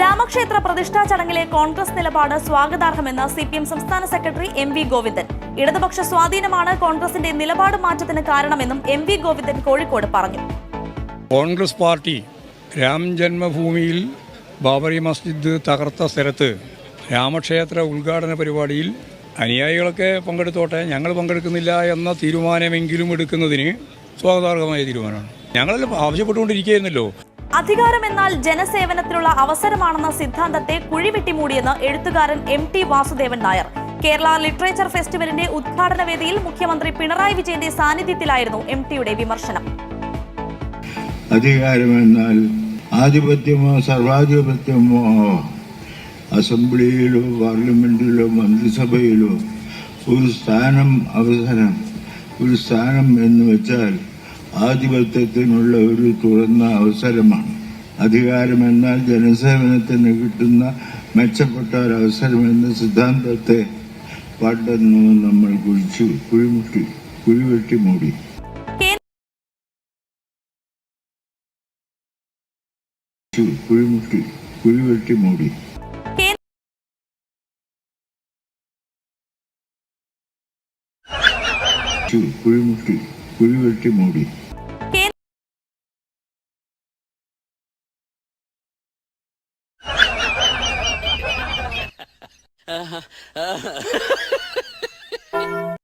രാമക്ഷേത്ര പ്രതിഷ്ഠാ ചടങ്ങിലെ കോൺഗ്രസ് നിലപാട് സ്വാഗതാർഹമെന്ന് സി പി എം സംസ്ഥാന സെക്രട്ടറി എം വി ഗോവിന്ദൻ. ഇടതുപക്ഷ സ്വാധീനമാണ് കോൺഗ്രസിന്റെ നിലപാട് മാറ്റത്തിന് കാരണമെന്നും എം വി ഗോവിന്ദൻ കോഴിക്കോട് പറഞ്ഞു. കോൺഗ്രസ് പാർട്ടി രാം ജന്മഭൂമിയിൽ ബാബറി മസ്ജിദ് തകർത്ത സ്ഥലത്ത് രാമക്ഷേത്ര ഉദ്ഘാടന പരിപാടിയിൽ അനുയായികളൊക്കെ പങ്കെടുത്തോട്ടെ ഞങ്ങൾ പങ്കെടുക്കുന്നില്ല എന്ന തീരുമാനമെങ്കിലും എടുക്കുന്നതിന് സ്വാഗതാർഹമായ തീരുമാനമാണ്. ഞങ്ങളെല്ലാം ആവശ്യപ്പെട്ടുകൊണ്ടിരിക്കുകയായിരുന്നല്ലോ. അധികാരമെന്നാൽ ജനസേവനത്തിനുള്ള അവസരമാണെന്ന സിദ്ധാന്തത്തെ കുഴിവെട്ടിമൂടിയെന്ന് എഴുത്തുകാരൻ M T Vasudevan Nair Kerala literature ഫെസ്റ്റിവലിന്റെ ഉദ്ഘാടന വേദിയിൽ മുഖ്യമന്ത്രി പിണറായി വിജയന്റെ സാന്നിധ്യത്തിലായിരുന്നു എം ടിയുടെ വിമർശനം അധികാരമെന്നാൽ ആധിപത്യമോ സർവാധിപത്യമോ. അസംബ്ലിയിലോ പാർലമെന്റിലോ മന്ത്രിസഭയിലോ ഒരു സ്ഥാനം അവസരം ഒരു സ്ഥാനം എന്ന് വെച്ചാൽ ആധിപത്യത്തിനുള്ള ഒരു തുറന്ന അവസരമാണ്. അധികാരമെന്നാൽ ജനസേവനത്തിന് കിട്ടുന്ന മെച്ചപ്പെട്ട ഒരു അവസരമെന്ന സിദ്ധാന്തത്തെ പണ്ടെന്ന് നമ്മൾ കുഴിച്ചു കുഴിമുട്ടി കുഴിവെട്ടി മൂടി. കുഴിമുട്ടി കുഴിവെട്ടി മൂടി. കുഴിമുട്ടി കുഴിവെട്ടി മൂടി.